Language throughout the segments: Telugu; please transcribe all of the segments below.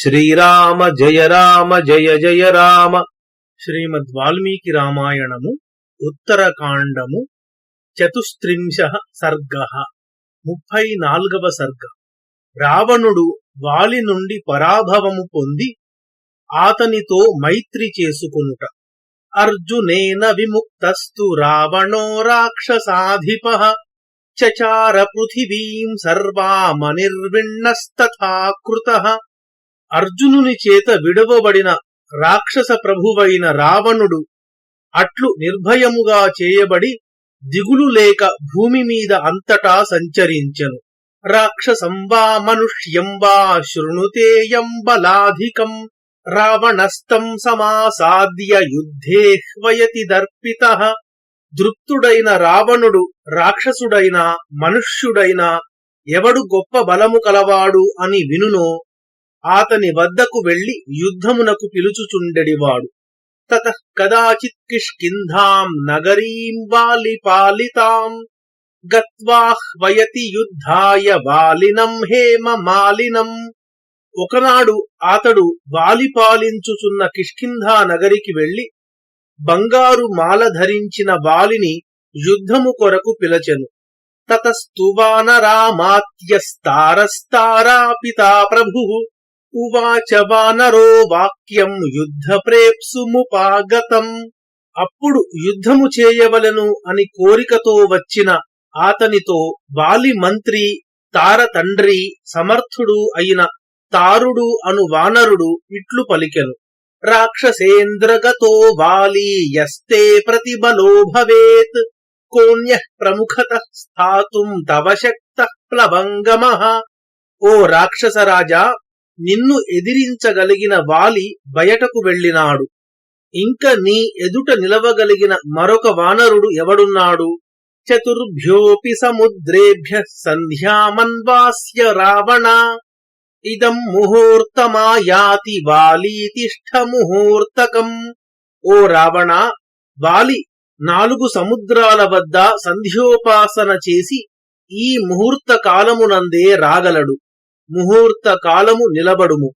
శ్రీరామ జయ రామ జయ జయ రామ. శ్రీమద్ వాల్మీకి రామాయణము ఉత్తరకాండము చతుస్త్రింశ సర్గ. ముప్పై నాల్గవ సర్గ. రావణుడు వాలి నుండి పరాభవము పొంది ఆతనితో మైత్రి చేసుకొనుట. అర్జునేన విముక్తస్తు రావణో రాక్షసాధిప. చచార పృథివీం సర్వామనిర్విణస్తథా కృత అర్జునుని చేత విడవబడిన రాక్షస ప్రభువైన రావణుడు అట్లు నిర్భయముగా చేయబడి దిగులు లేక భూమి మీద అంతటా సంచరించెను. రాక్షసం వా మనుష్యం వా శృణుతేయం బలాధికం రావణస్తం సమాసాద్య యుద్ధేహ్వయతి దర్పిత. దృప్తుడైన రావణుడు రాక్షసుడైన మనుష్యుడైన ఎవడు గొప్ప బలము కలవాడు అని వినునో ఆతని వద్దకు వెళ్ళి యుద్ధమునకు పిలుచుచుండెడివాడు. తత కదాచిత్ కిష్కింధాం నగరీం వాలిపాలితాం గత్వాహ్వయతి యుద్ధాయ వాలినం హేమ మాలినం. ఒకనాడు అతడు వాలిపాలించుచున్న కిష్కింధా నగరికి వెళ్ళి బంగారు మాల ధరించిన వాలిని యుద్ధము కొరకు పిలచెను. తతస్తువానరామాత్యస్తారస్తారా పితా ప్రభు ఉవాచ వానరో వాక్యం యుద్ధ ప్రేప్సుముపాగతం అప్పుడు యుద్ధము చేయవలను అని కోరికతో వచ్చిన ఆతనితో వాలి మంత్రి తార తండ్రి సమర్థుడు అయిన తారుడు అను వానరుడు ఇట్లు పలికెను. రాక్షసేంద్రగతో వాలి యస్తే ప్రతిబలో భవేత్ కోణ్య ప్రముఖత స్థాతుం తవ శక్త ప్లవంగమ. ఓ రాక్షసరాజా నిన్ను ఎదిరించగలిగిన వాలి బయటకు వెళ్ళినాడు. ఇంక నీ ఎదుట నిలవగలిగిన మరొక వానరుడు ఎవడున్నాడు? చతుర్భ్యోపి సముద్రేభ్య సంధ్యామన్వాస్య రావణ. ఇదం ముహూర్తమాయాతి వాలీతిష్ఠ ముహూర్తకం ఓ రావణ వాలి నాలుగు సముద్రాల వద్ద సంధ్యోపాసన చేసి ఈ ముహూర్త కాలమునందే రాగలడు. ముహూర్త కాలము నిలబడుము.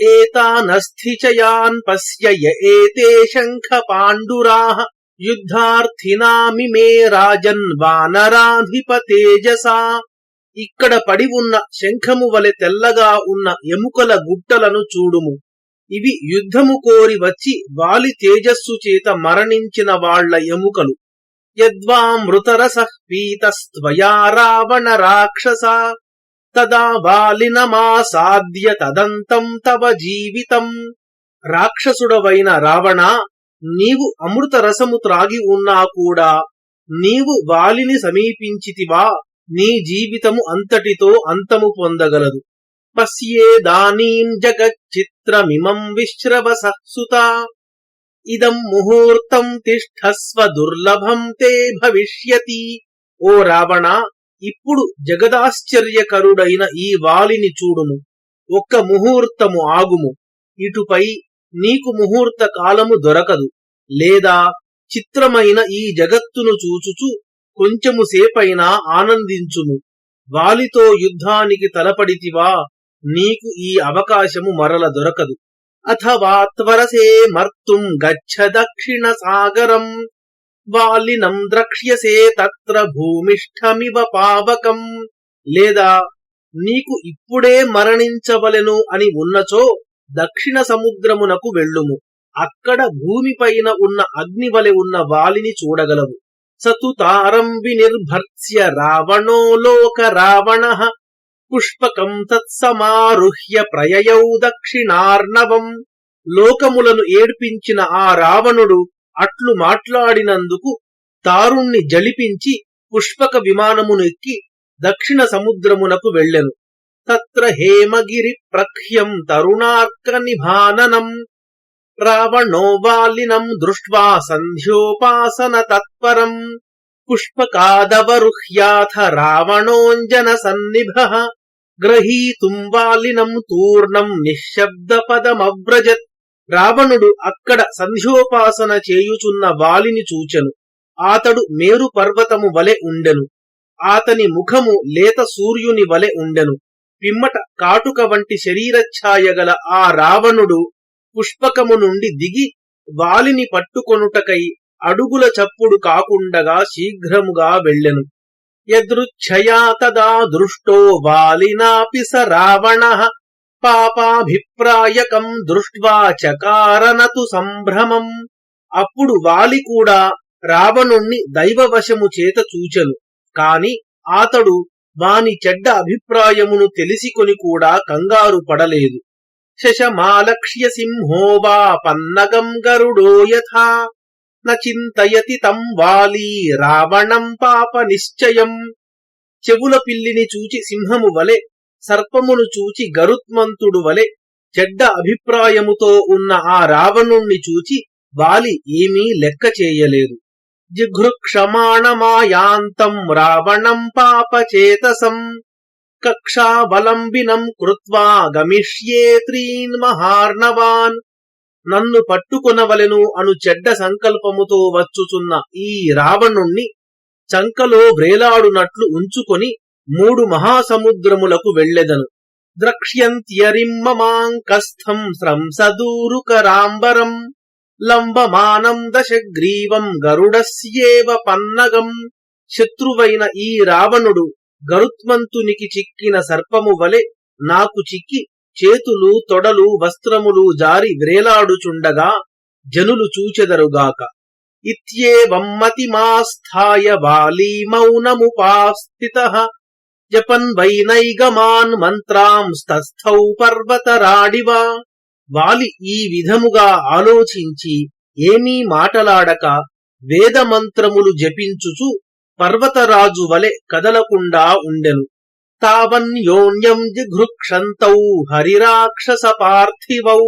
ఏతానస్థిచయాన్ పశ్య ఏతే శంఖ పాండురాః యుద్ధార్థినామిమే రాజన్ వానరాధిపతేజసా. ఇక్కడ పడి ఉన్న శంఖము వలె తెల్లగా ఉన్న ఎముకల గుట్టలను చూడుము. ఇవి యుద్ధము కోరి వచ్చి వాలి తేజస్సు చేత మరణించిన వాళ్ళ ఎముకలు. యద్వామృతరస పీతస్త్వయా రావణ రాక్షస. తదా వాలినమాసాద్య తదంతం తవ జీవితం. రాక్షసుడవైన రావణ నీవు అమృత రసము త్రాగి ఉన్నా కూడా నీవు వాలిని సమీపించితివా నీ జీవితము అంతటితో అంతము పొందగలదు. పశ్యేదానీం జగచ్చిత్రమిమం విశ్రవ సుతా ఇదం ముహూర్తం తిష్టస్వ దుర్లభం తే భవిష్యతి. ఓ రావణ ఇప్పుడు జగదాశ్చర్యకరుడైన ఈ వాలిని చూడుము. ఒక్క ముహూర్తము ఆగుము. ఇటుపై నీకు ముహూర్త కాలము దొరకదు. లేదా చిత్రమైన ఈ జగత్తును చూచుచు కొంచెము సేపైనా ఆనందించుము. వాలితో యుద్ధానికి తలపడితివా నీకు ఈ అవకాశము మరల దొరకదు. అథవా త్వరసే మర్తుం గచ్చ దక్షిణ సాగరం. వాలినం ద్రక్ష్యసే తత్ర భూమిష్ఠమివ పావకం. లేదా నీకు ఇప్పుడే మరణించవలెను అని ఉన్నచో దక్షిణ సముద్రమునకు వెళ్ళుము. అక్కడ భూమిపైన ఉన్న అగ్ని వలె ఉన్న వాలిని చూడగలవు. సతుతారం వినిర్భర్త్య రావణో లోక రావణ. పుష్పకం తత్సమారుహ్య ప్రయయౌ దక్షిణార్ణవం. లోకములను ఏడ్పించిన ఆ రావణుడు అట్లు మాట్లాడినందుకు తారుణ్ణి జలిపించి పుష్పక విమానమును ఎక్కి దక్షిణ సముద్రమునకు వెళ్ళెను. తత్ర హేమగిరి ప్రఖ్యం తరుణార్క నిభాననం రావణో దృష్ట్వా సంధ్యోపాసన తత్పరం పుష్పకాదవరుహ్యాథ రావణోంజన సన్నిభ గ్రహీతుం వాలినం తూర్ణం నిశ్శబ్ద పదమవ్రజత్ రావణుడు అక్కడ సంధ్యోపాసన చేయుచున్న వాలిని చూచెను. ఆతడు మేరు పర్వతము వలె ఉండెను. ఆతని ముఖము లేత సూర్యుని వలె ఉండెను. పిమ్మట కాటుక వంటి శరీరఛాయగల ఆ రావణుడు పుష్పకము నుండి దిగి వాలిని పట్టుకొనుటకై అడుగుల చప్పుడు కాకుండగా శీఘ్రముగా వెళ్ళెను. యదృచ్ఛయా తదా దృష్టో వాలినాపి స రావణ. పాపాభిప్రాయకం దృష్ట్వా చకారనతు సంభ్రమం. అప్పుడు వాలి కూడా రావణుణ్ణి దైవవశము చేత చూచెను. కాని ఆతడు వాని చెడ్డ అభిప్రాయమును తెలిసికొని కూడా కంగారు పడలేదు. శశమాలక్ష్య సింహో వా పన్నగం గరుడో యథా. చింతయతి తం వాలీ రావణం పాప నిశ్చయం. చెవుల పిల్లిని చూచి సింహము వలె సర్పమును చూచి గరుత్మంతుడు వలె చెడ్డ అభిప్రాయముతో ఉన్న ఆ రావణుణ్ణి చూచి వాలి ఏమీ లెక్క చేయలేదు. జిఘృక్షమాణమాయాంతం రావణం పాపచేతసం. కక్షావలంబినం కృత్వా గమిష్యే త్రీన్ మహార్ణవాన్. నన్ను పట్టుకొనవలెను అను చెడ్డ సంకల్పముతో వచ్చుచున్న ఈ రావణుణ్ణి చంకలో వ్రేలాడునట్లు ఉంచుకొని మూడు మహాసముద్రములకు వెళ్ళెదను ద్రక్ష్యంత్యరిమ్మమాంకస్థం స్రంసదూరుకరాంబరం లంబమానం దశగ్రీవం గరుడస్యేవ పన్నగం. శత్రువైన ఈ రావణుడు గరుత్మంతునికి చిక్కిన సర్పము వలె నాకు చిక్కి చేతులు తొడలు వస్త్రములు జారి వ్రేలాడుచుండగా జనులు చూచెదరుగాక. ఇత్యేవమ్మతిమాస్థాయ వాలీ మౌనముపాస్థిత జపన్ వైనైగమాన్ మంత్రాంస్తస్థౌ పర్వతరాడివా. వాలి ఈ విధముగా ఆలోచించి ఏమీ మాటలాడక వేదమంత్రములు జపించుచు పర్వతరాజు వలె కదలకుండా ఉండెను. తావన్యోన్యం జిఘృక్షంతౌ హరిరాక్షస పార్థివౌ.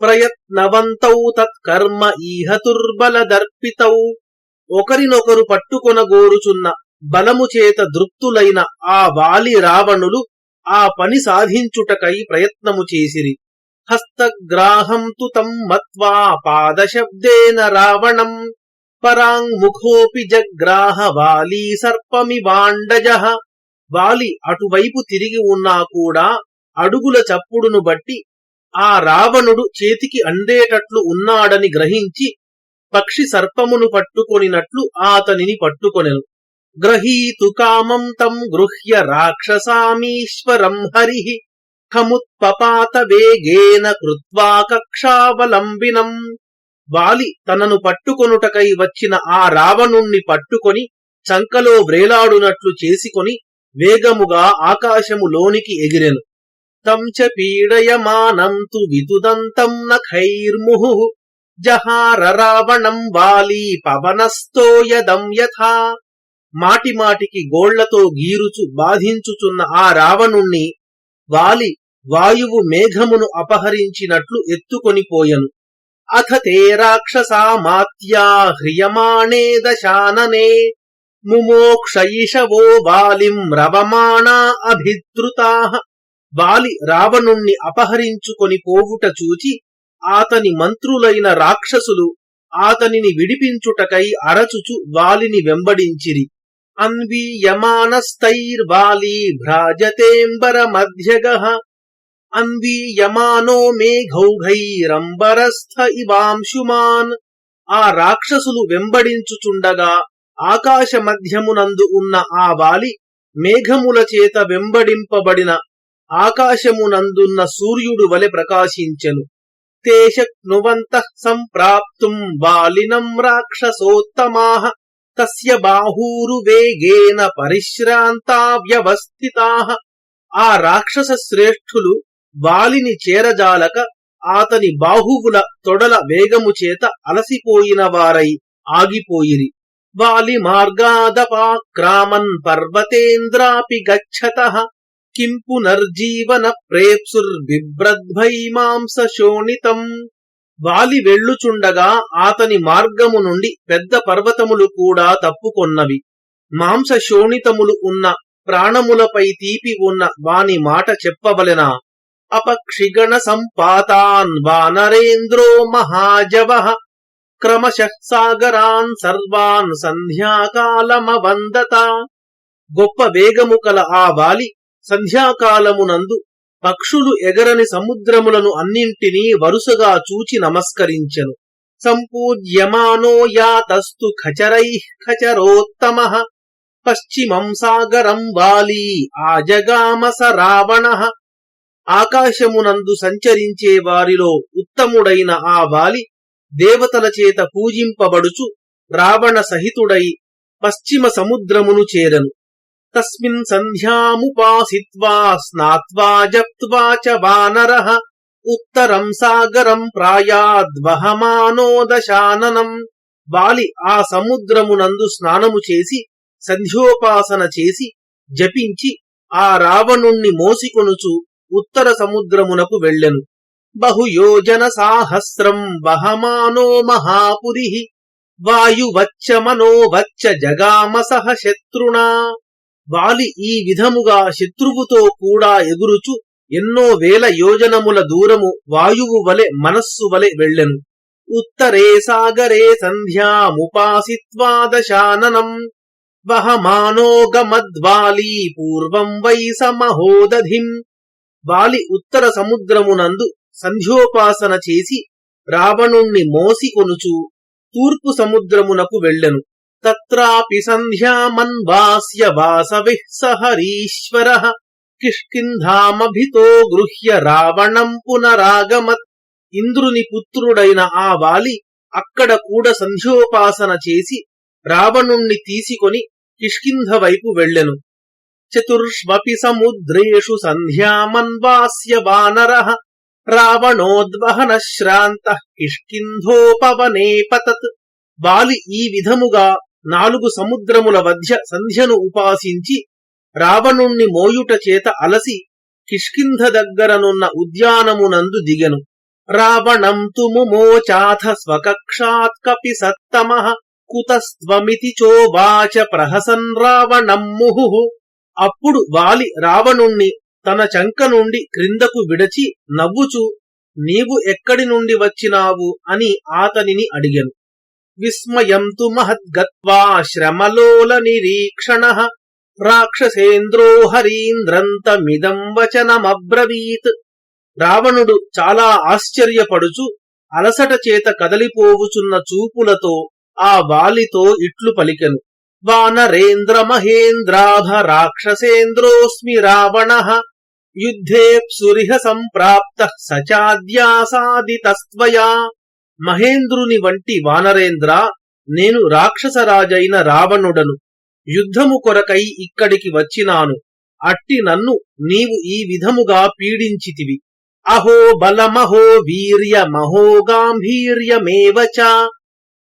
ప్రయత్నవంతౌ తత్కర్మ ఈహతుర్బలదర్పితౌ ఒకరినొకరు పట్టుకొనగోరుచున్న బలము చేత దృప్తులైన ఆ వాలి రావణులు ఆ పని సాధించుటకై ప్రయత్నము చేసిరి. హస్తగ్రాహం తు తం మత్వా పాదశబ్దేన రావణం. పరాంగ్ముఖోపి జగ్రాహ వాలీ సర్పమివాండజ వాలి అటువైపు తిరిగి ఉన్నా కూడా అడుగుల చప్పుడును బట్టి ఆ రావణుడు చేతికి అందేటట్లు ఉన్నాడని గ్రహించి పక్షి సర్పమును పట్టుకొనినట్లు ఆతనిని పట్టుకొనెను. గ్రహీతు కామం తం గృహ్య రాక్షసామీశ్వరం హరి ఖముత్పపాత వేగేన కృత్వా కక్షావలంబినం. వాలి తనను పట్టుకొనుటకై వచ్చిన ఆ రావణుణ్ణి పట్టుకొని చంకలో వ్రేలాడునట్లు చేసుకొని వేగముగా ఆకాశములోనికి ఎగిరెను. తం చ పీడయమానం తు విదుదంతం నఖైర్ముహు జహార రావణం వాలి పవనస్తోయదం యథా. మాటిమాటికి గోళ్ళతో గీరుచు బాధించుచున్న ఆ రావణుణ్ణి వాలి వాయువు మేఘమును అపహరించినట్లు ఎత్తుకొని పోయను. అథ తే రాక్షసా మాత్యా హ్రియమాణే దశాననే ముమోక్షయిషవో బాలిం రవమాణా అభిద్రుతా. వాలి రావణుణ్ణి అపహరించుకొని పోవుట చూచి ఆతని మంత్రులైన రాక్షసులు ఆతనిని విడిపించుటకై అరచుచు వాలిని వెంబడించిరి. అన్వీయమానస్తైర్వాలి భ్రాజతేంబర మధ్యగ అన్వీయమానో మేఘౌఘైరంబరస్థ ఇవాంశుమాన్. ఆ రాక్షసులు వెంబడించుచుండగా ఆకాశ మధ్యమునందు ఉన్న ఆ వాలి మేఘముల చేత వెంబడింపబడిన ఆకాశమునందున్న సూర్యుడు వలె ప్రకాశించెను. తేశక్నువంత సంప్రాప్తుం వాలినం రాక్షసోత్తమా. తస్య బాహూరు వేగేన పరిశ్రాంతా వ్యవస్థితా ఆ రాక్షస శ్రేష్ఠులు వాలిని చేరజాలక ఆతని బాహువుల తొడల వేగము చేత అలసిపోయిన వారై ఆగిపోయిరి వాలి మార్గాదపాక్రామన్ పర్వతేంద్రాపి గచ్చత కిం పునర్జీవన ప్రేప్సుర్బిభ్రద్భై మాంస శోణితం వాలి వెళ్ళుచుండగా ఆతని మార్గము నుండి పెద్ద పర్వతములు కూడా తప్పుకొన్నవి. మాంస శోణితములు ఉన్న ప్రాణములపై తీపి ఉన్న వాని మాట చెప్పవలెనా? అపక్షిగణ సంపాతాన్ వానరేంద్రో మహాజవ. క్రమశ సాగరాన్ సర్వాన్ సంధ్యాకాలమవందత. గొప్ప వేగము కల ఆ వాలి సంధ్యాకాలమునందు పక్షులు ఎగరని సముద్రములను అన్నింటినీ వరుసగా చూచి నమస్కరించెను. సంపూజ్యమానో యాతస్తు ఖచరై ఖచరోత్తమ. పశ్చిమం సాగరం వాలీ ఆజగామస రావణ. ఆకాశమునందు సంచరించే వారిలో ఉత్తముడైన ఆ వాలి దేవతల చేత పూజింపబడుచు రావణ సహితుడై పశ్చిమ సముద్రమును చేరను. తస్మిన్ సంధ్యాముపాసిత్వా స్నాత్వా జప్త్వా చ వానరః ఉత్తరం సాగరం ప్రాయాద్వహమానో దశాననం వాలి ఆ సముద్రమునందు స్నానము చేసి సంధ్యోపాసన చేసి జపించి ఆ రావణుణ్ణి మోసికొనుచు ఉత్తర సముద్రమునకు వెళ్ళెను. బహుయోజన సాహస్రం వహమానో మహాపురి। వాయువచ్చ మనోవచ్చ జగామసహ శత్రుణా। వాలి ఈ విధముగా శత్రువుతో కూడా ఎగురుచు ఎన్నో వేల యోజనముల దూరము వాయువు వలె మనస్సు వలె వెళ్ళెను. ఉత్తరే సాగరే సంధ్యాముపాసిత్వాదశాననం వహమానోగమద్వాలీ పూర్వం వై సమహోదధిం వాలి ఉత్తర సముద్రమునందు సంధ్యోపాసన చేసి రావణుణ్ణి మోసికొనుచు తూర్పు సముద్రమునకు వెళ్ళెను. తత్రాపి సంధ్యామన్వాస్య వాసవిః సహరీశ్వర కిష్కింధామభితో గృహ్య రావణం పునరాగమత్. ఇంద్రుని పుత్రుడైన ఆ వాలి అక్కడ కూడా సంధ్యోపాసన చేసి రావణుణ్ణి తీసుకొని కిష్కింధ వైపు వెళ్ళెను. చతుర్ష్వపి సముద్రేషు సంధ్యామన్వాస్య వానర రావణోద్వహన శ్రాంత కిష్కింధోపవనే పతత్. వాలి ఈ విధముగా నాలుగు సముద్రముల మధ్య సంధ్యను ఉపాసించి రావణుణ్ణి మోయుట చేత అలసి కిష్కింధ దగ్గరనున్న ఉద్యానమునందు దిగెను. రావణం తుముమోచాథ స్వకక్షాత్ కపి సత్తమ కుతస్త్వమితి చోవాచ ప్రహసన్ రావణం ముహు అప్పుడు వాలి రావణుణ్ణి తన చంక నుండి క్రిందకు విడచి నవ్వుచు నీవు ఎక్కడి నుండి వచ్చినావు? అని ఆతనిని అడిగెను. విస్మయం తు మహద్గత్వా శ్రమలోల నిరీక్షణ. రాక్షసేంద్రో హరీంద్రంతమిదం వచనమబ్రవీత్. రావణుడు చాలా ఆశ్చర్యపడుచు అలసట చేత కదలిపోవుచున్న చూపులతో ఆ వాలితో ఇట్లు పలికెను. వానరేంద్ర మహేంద్రాధ రాక్షసేంద్రోస్మి రావణ. యుద్ధేప్సురిహ సంప్రాప్త సచాద్యాసాదితస్త్వయా. మహేంద్రుని వంటి వానరేంద్ర నేను రాక్షసరాజైన రావణుడను. యుద్ధము కొరకై ఇక్కడికి వచ్చినాను. అట్టి నన్ను నీవు ఈ విధముగా పీడించితివి. అహో బలమహో వీర్య మహో గాంభీర్యమేవ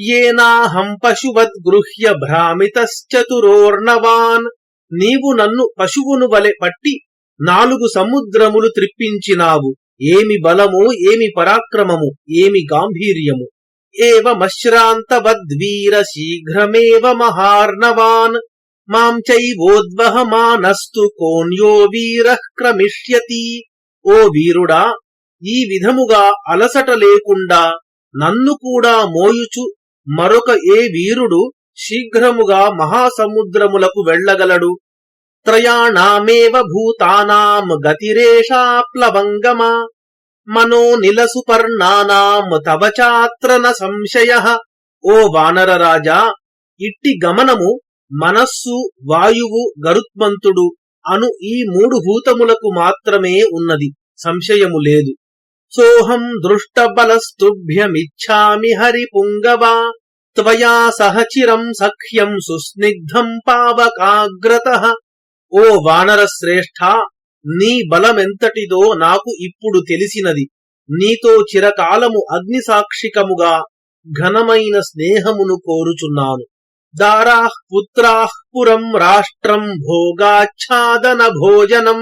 ఏనాహం పశువద్గృహ్య భ్రామితశ్చతురోర్ణవాన్. నీవు నన్ను పశువును వలె పట్టి నాలుగు సముద్రములు త్రిప్పించినావు. ఏమి బలము ఏమి పరాక్రమము ఏమి గాంభీర్యము. ఏవమశ్రాంతవద్వీర శీఘ్రమేవ మహార్ణవాన్. మాం చైవోద్వహమానస్తు కోన్యో వీర క్రమిష్యతి. ఓ వీరుడా ఈ విధముగా అలసట లేకుండా నన్ను కూడా మోయుచు. మరొక ఏ వీరుడు శీఘ్రముగా మహాసముద్రములకు వెళ్ళగలడు. త్రయాణామేవ భూతానాం గతిరేషాప్లవంగమా మనో నిలసుపర్ణానాం తవ చాత్ర న సంశయ. ఓ వానరరాజా ఇట్టి గమనము మనస్సు వాయువు గరుత్మంతుడు అను ఈ మూడు భూతములకు మాత్రమే ఉన్నది. సంశయము లేదు. సోహం దృష్టబలస్తుభ్యమిచ్చామి హరిపుంగవా త్వయా సహచిరం సఖ్యం సుస్నిగ్ధం పావకాగ్రత. ఓ వానర శ్రేష్ఠ నీ బలమెంతటిదో నాకు ఇప్పుడు తెలిసినది. నీతో చిరకాలము అగ్ని సాక్షికముగా ఘనమైన స్నేహమును కోరుచున్నాను. దారాహ్ పుత్రాహ్ పురం రాష్ట్రం భోగాచ్ఛాదన భోజనం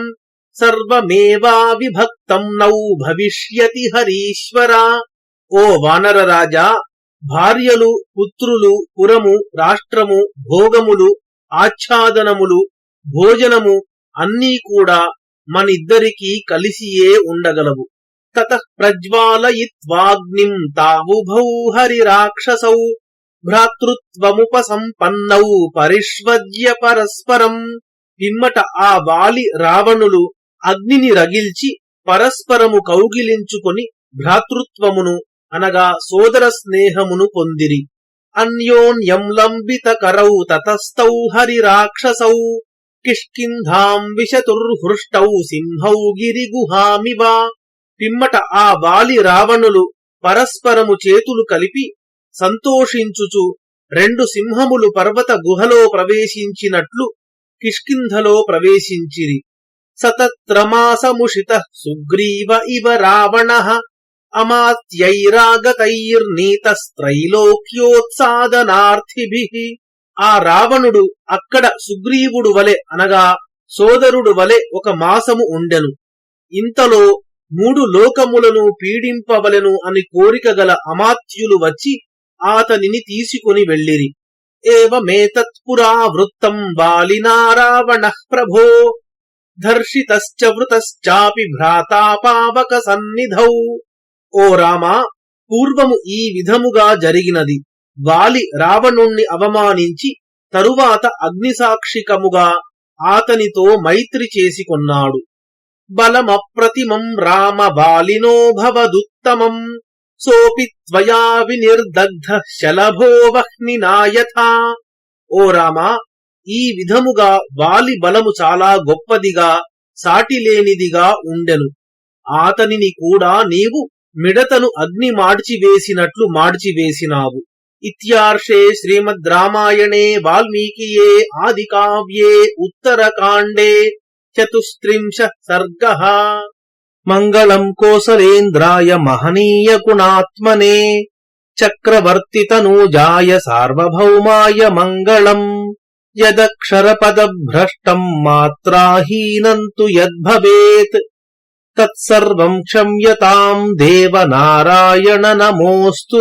సర్వమేవా విభక్తం నౌ భవిష్యతి హరీశ్వర. ఓ వానర రాజా భార్యలు పుత్రులు పురము రాష్ట్రము భోగములు ఆచ్ఛాదనములు భోజనము అన్నీ కూడా మనిద్దరికీ కలిసియే ఉండగలవు. తత ప్రజ్వాలయిత్వాగ్నిం తావుభౌ హరిరాక్షసౌ భ్రాతృత్వముపసంపన్నౌ పరిష్వద్య పరస్పరం. పిమ్మట ఆ వాలి రావణులు అగ్నిని రగిల్చి పరస్పరము కౌగిలించుకొని భ్రాతృత్వమును అనగా సోదర స్నేహమును పొందిరి. అన్యోన్యం లంబిత కరౌ తతస్థౌ హరిరాక్షసౌ కిష్కింధాం విశతుర్హృష్టౌ సింహౌ గిరిగుహామివ పిమ్మట ఆ వాలి రావణులు పరస్పరము చేతులు కలిపి సంతోషించుచు రెండు సింహములు పర్వత గుహలో ప్రవేశించినట్లు కిష్కింధలో ప్రవేశించిరి. సతత్రమాసముషిత సుగ్రీవ ఇవ రావణ అమాత్యైరాగతైర్నీతస్త్రైలోక్యోత్సాదనార్థిభి. ఆ రావణుడు అక్కడ సుగ్రీవుడు వలె అనగా సోదరుడు వలె ఒక మాసము ఉండెను. ఇంతలో మూడు లోకములను పీడింపవలెను అని కోరిక గల అమాత్యులు వచ్చి ఆతనిని తీసుకుని వెళ్ళిరి. ఏవమేతత్పురా వృత్తం బాలినా రావణ ప్రభో ధర్షితశ్చ వృతశ్చాపి భ్రాతా పావక సన్నిధౌ. ఓ రామా పూర్వము ఈ విధముగా జరిగినది. వాలి రావణుణ్ణి అవమానించి తరువాత అగ్నిసాక్షికముగా ఆతనితో మైత్రి చేసుకొన్నాడు బలమప్రతిమం రామ వాలినో భవదుత్తమం సోపి త్వయా వినిర్దగ్ధ శలభో వహ్నినాయథా ఓ రామా ఈ విధముగా వాలి బలము చాలా గొప్పదిగా సాటిలేనిదిగా ఉండెను. ఆతనిని కూడా నీవు మిడతను అగ్ని మాడ్చివేసినట్లు మాడ్చివేసినావు ఇత్యార్షే శ్రీమద్ రామాయణే వాల్మీకియే ఆది కావ్యే ఉత్తరకాండే చతుస్త్రింశ సర్గ మంగళం కోసలేంద్రాయ మహనీయ గుణాత్మనే చక్రవర్తి తనూజాయ సార్వభౌమాయ మంగళం యదక్షరపదభ్రష్టం మాత్రాహీనం తు యద్భవేత్ తత్సర్వం క్షమ్యతాం దేవ నారాయణ నమోస్తు